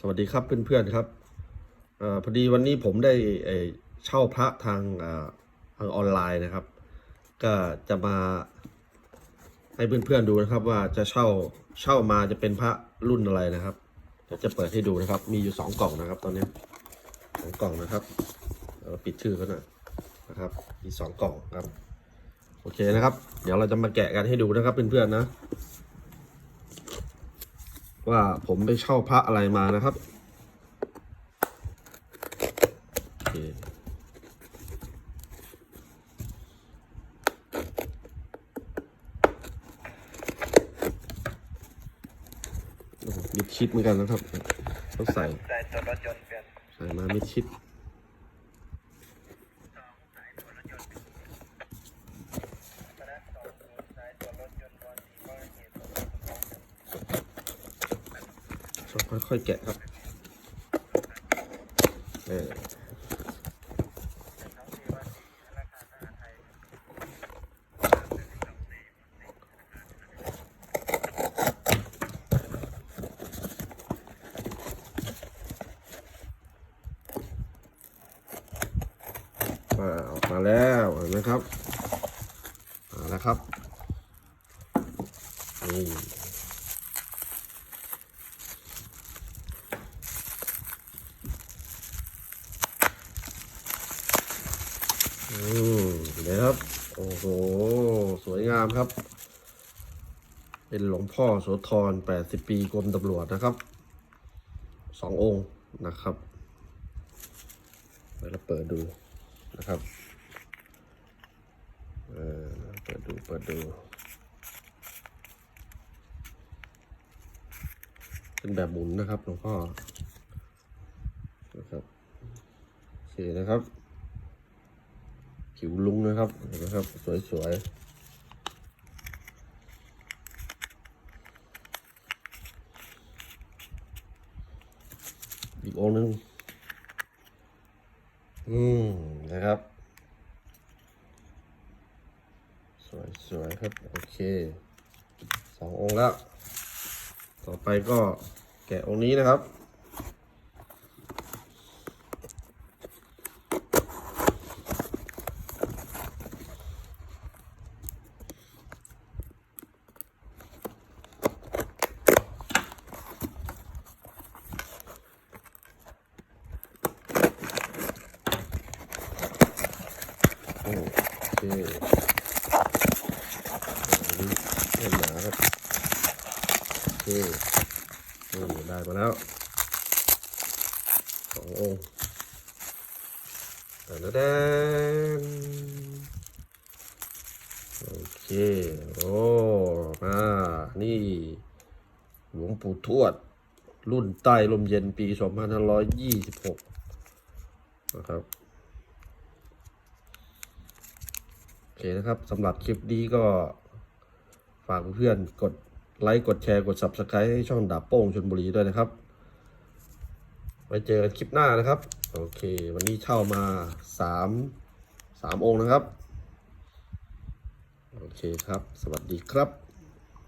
สวัสดีครับเพื่อนๆครับอพอดีวันนี้ผมได้เช่าพระทางทางออนไลน์นะครับ ก็จะมาให้เพื่อนๆดูนะครับ ว่าจะเช่าเช่ามาจะเป็นพระรุ่นอะไรนะครับเดี๋ยวจะเปิดให้ดูนะครับ มีอยู่สองกล่องนะครับ ตอนนี้สองกล่องนะครับเราปิดชื่อเขาหน่อยนะครับมีสองกล่องครับ โอเคนะครับ เดี๋ยวเราจะมาแกะกันให้ดูนะครับเพื่อนๆนะ ว่าผมไปเช่าพระอะไรมานะครับโอเคโอ้โหมิดชิดเหมือนกันนะครับเขาใส่ใส่ตัวรถยนต์เปลี่ยนใส่มามิดชิด คณะสองตัวใส่ตัวรถยนต์ก่อนที่ว่าเหตุ ต้อง ค่อยๆแกะครับเออทั้งที่ว่าราคาทหารไทยมาออกมาแล้วเห็นไหมครับมาแล้วครับนี่ อืมเลยครับ โอ้โห สวยงามครับ เป็นหลวงพ่อโสธร80ปีกรมตำรวจนะครับ สององค์นะครับเดี๋ยวเราเปิดดูนะครับ เออเปิดดู เปิดดูเป็นแบบหมุนนะครับหลวงพ่อนะครับโอเคนะครับ ผิวลุงนะครับนไหมครับ สวยๆ อีกองหนึ่งอืมนะครับ สวยสวยครับ โอเคสององค์แล้ว ต่อไปก็แกะองค์นี้นะครับ โอเคอันนี้ เล่นหนาครับโอเคนี่ได้มาแล้วสององค์แต่ละแดนโอเคโอ้มานี่หลวงปู่ทวด รุ่นใต้ลมเย็นปี 2526 นะครับ โอเคนะครับสำหรับคลิปนี้ก็ฝากเพื่อนกดไลค์กดแชร์กด Subscribe ให้ช่องดาบโป้งชนบุรีด้วยนะครับ ไว้เจอกันคลิปหน้านะครับ โอเค วันนี้เช่ามาสามสามองค์นะครับ โอเคครับ สวัสดีครับ